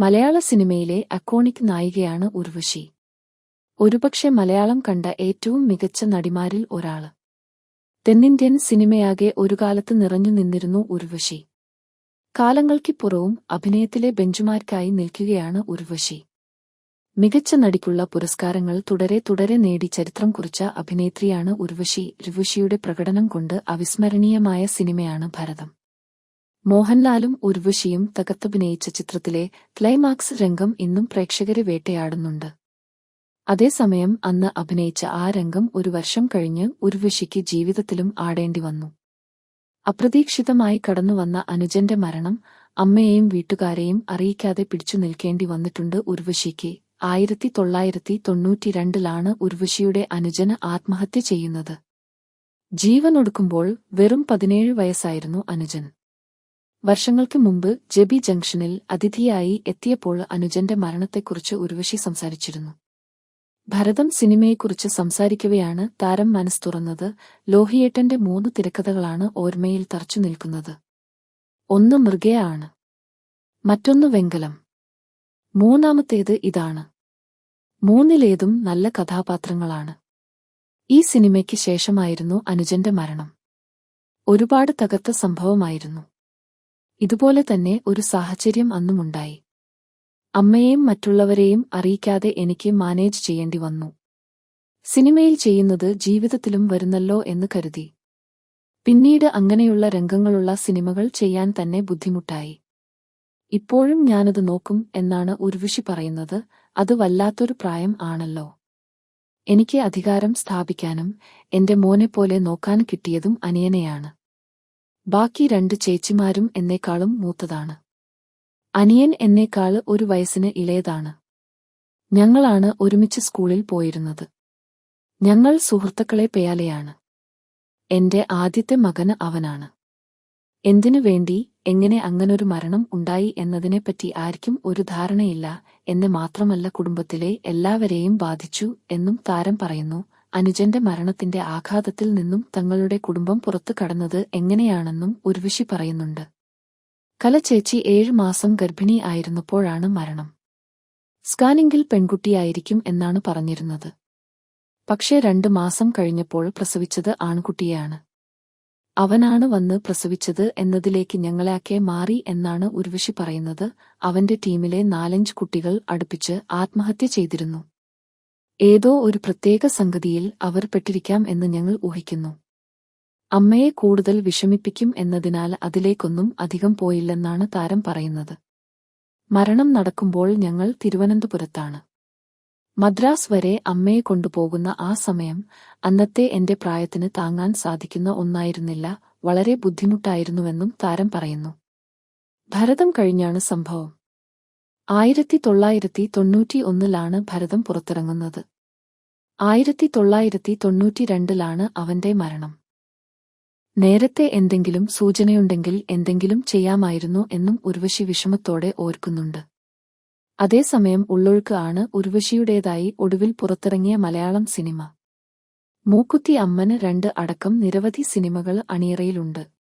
മലയാള സിനിമയിലെ അക്കോണിക് നായികയാണ് ഉർവശി. ഒരുപക്ഷെ മലയാളം കണ്ട ഏറ്റവും മികച്ച നടിമാരിൽ ഒരാൾ. തെന്നിന്ത്യൻ സിനിമയാകെ ഒരു കാലത്ത് നിറഞ്ഞു നിന്നിരുന്നു ഉർവശി. കാലങ്ങൾക്കിപ്പുറവും അഭിനയത്തിലെ ബെഞ്ചുമാർക്കായി നിൽക്കുകയാണ് ഉർവശി. മികച്ച നടിക്കുള്ള പുരസ്കാരങ്ങൾ തുടരെ തുടരെ നേടി ചരിത്രം കുറിച്ച അഭിനേത്രിയാണ് ഉർവശി. ഉർവശിയുടെ പ്രകടനം കൊണ്ട് അവിസ്മരണീയമായ സിനിമയാണ് ഭരതം. മോഹൻലാലും ഉർവശിയും തകർത്തഭിനയിച്ച ചിത്രത്തിലെ ക്ലൈമാക്സ് രംഗം ഇന്നും പ്രേക്ഷകരെ വേട്ടയാടുന്നുണ്ട്. അതേസമയം അന്ന് അഭിനയിച്ച ആ രംഗം ഒരു വർഷം കഴിഞ്ഞ് ഉർവശിക്ക് ജീവിതത്തിലും ആടേണ്ടി വന്നു. അപ്രതീക്ഷിതമായി കടന്നുവന്ന അനുജന്റെ മരണം അമ്മയെയും വീട്ടുകാരെയും അറിയിക്കാതെ പിടിച്ചു നിൽക്കേണ്ടി വന്നിട്ടുണ്ട് ഉർവശിക്ക്. ആയിരത്തി തൊള്ളായിരത്തി തൊണ്ണൂറ്റിരണ്ടിലാണ് ഉർവശിയുടെ അനുജന് ആത്മഹത്യ ചെയ്യുന്നത്. ജീവനൊടുക്കുമ്പോൾ വെറും പതിനേഴ് വയസ്സായിരുന്നു അനുജൻ. വർഷങ്ങൾക്ക് മുമ്പ് ജെബി ജംഗ്ഷനിൽ അതിഥിയായി എത്തിയപ്പോൾ അനുജന്റെ മരണത്തെക്കുറിച്ച് ഉർവശി സംസാരിച്ചിരുന്നു. ഭരതം സിനിമയെക്കുറിച്ച് സംസാരിക്കവെയാണ് താരം മനസ് തുറന്നത്. ലോഹിയേട്ടന്റെ മൂന്ന് തിരക്കഥകളാണ് ഓർമ്മയിൽ തറച്ചു നിൽക്കുന്നത്. ഒന്ന് മൃഗയ ആണ്. മറ്റൊന്ന് വെങ്കലം. മൂന്നാമത്തേത് ഇതാണ്. മൂന്നിലേതും നല്ല കഥാപാത്രങ്ങളാണ്. ഈ സിനിമയ്ക്ക് ശേഷമായിരുന്നു അനുജന്റെ മരണം. ഒരുപാട് തകർത്ത സംഭവമായിരുന്നു. ഇതുപോലെ തന്നെ ഒരു സാഹചര്യം അന്നുമുണ്ടായി. അമ്മയെയും മറ്റുള്ളവരെയും അറിയിക്കാതെ എനിക്ക് മാനേജ് ചെയ്യേണ്ടി വന്നു. സിനിമയിൽ ചെയ്യുന്നത് ജീവിതത്തിലും വരുന്നല്ലോ എന്ന് കരുതി. പിന്നീട് അങ്ങനെയുള്ള രംഗങ്ങളുള്ള സിനിമകൾ ചെയ്യാൻ തന്നെ ബുദ്ധിമുട്ടായി. ഇപ്പോഴും ഞാനത് നോക്കും എന്നാണ് ഉർവിഷി പറയുന്നത് അത് വല്ലാത്തൊരു പ്രായം ആണല്ലോ. എനിക്ക് അധികാരം സ്ഥാപിക്കാനും എന്റെ മോനെപ്പോലെ നോക്കാൻ കിട്ടിയതും അനിയനെയാണ്. ബാക്കി രണ്ട് ചേച്ചിമാരും എന്നേക്കാളും മൂത്തതാണ്. അനിയൻ എന്നേക്കാൾ ഒരു വയസ്സിന് ഇളയതാണ്. ഞങ്ങളാണ് ഒരുമിച്ച് സ്കൂളിൽ പോയിരുന്നത്. ഞങ്ങൾ സുഹൃത്തുക്കളെ പേയാലെയാണ്. എന്റെ ആദ്യത്തെ മകന് അവനാണ്. എന്തിനു വേണ്ടി എങ്ങനെ അങ്ങനൊരു മരണം ഉണ്ടായി എന്നതിനെപ്പറ്റി ആർക്കും ഒരു ധാരണയില്ല എന്ന് മാത്രമല്ല കുടുംബത്തിലെ എല്ലാവരെയും ബാധിച്ചു എന്നും താരം പറയുന്നു അനുജന്റെ മരണത്തിന്റെ ആഘാതത്തിൽ നിന്നും തങ്ങളുടെ കുടുംബം പുറത്തു കടന്നത് എങ്ങനെയാണെന്നും ഉർവിശി പറയുന്നുണ്ട്. കലചേച്ചി ഏഴു മാസം ഗർഭിണി ആയിരുന്നപ്പോഴാണ് മരണം. സ്കാനിംഗിൽ പെൺകുട്ടിയായിരിക്കും എന്നാണ് പറഞ്ഞിരുന്നത്. പക്ഷേ രണ്ടു മാസം കഴിഞ്ഞപ്പോൾ പ്രസവിച്ചത് ആൺകുട്ടിയാണ്. അവനാണ് വന്ന് പ്രസവിച്ചത് എന്നതിലേക്ക് ഞങ്ങളാക്കെ മാറി എന്നാണ് ഉർവിശി പറയുന്നത്. അവന്റെ ടീമിലെ നാലഞ്ച് കുട്ടികൾ അടുപ്പിച്ച് ആത്മഹത്യ ചെയ്തിരുന്നു. ഏതോ ഒരു പ്രത്യേക സംഗതിയിൽ അവർ പെട്ടിരിക്കാം എന്ന് ഞങ്ങൾ ഊഹിക്കുന്നു. അമ്മയെ കൂടുതൽ വിഷമിപ്പിക്കും എന്നതിനാൽ അതിലേക്കൊന്നും അധികം പോയില്ലെന്നാണ് താരം പറയുന്നത്. മരണം നടക്കുമ്പോൾ ഞങ്ങൾ തിരുവനന്തപുരത്താണ്. മദ്രാസ് വരെ അമ്മയെ കൊണ്ടുപോകുന്ന ആ സമയം അന്നത്തെ എന്റെ പ്രായത്തിന് താങ്ങാൻ സാധിക്കുന്ന ഒന്നായിരുന്നില്ല വളരെ ബുദ്ധിമുട്ടായിരുന്നുവെന്നും താരം പറയുന്നു. ഭരതം കഴിഞ്ഞാണ് സംഭവം. ആയിരത്തി തൊള്ളായിരത്തി തൊണ്ണൂറ്റി ഒന്നിലാണ് ഭരതം പുറത്തിറങ്ങുന്നത്. ആയിരത്തി തൊള്ളായിരത്തി തൊണ്ണൂറ്റിരണ്ടിലാണ് അവന്റെ മരണം. നേരത്തെ എന്തെങ്കിലും സൂചനയുണ്ടെങ്കിൽ എന്തെങ്കിലും ചെയ്യാമായിരുന്നു എന്നും ഉർവശി വിഷമത്തോടെ ഓർക്കുന്നുണ്ട്. അതേസമയം ഉള്ളൊഴുക്ക് ആണ് ഉർവശിയുടേതായി ഒടുവിൽ പുറത്തിറങ്ങിയ മലയാളം സിനിമ. മൂക്കുത്തി അമ്മന് രണ്ട് അടക്കം നിരവധി സിനിമകൾ അണിയറയിലുണ്ട്.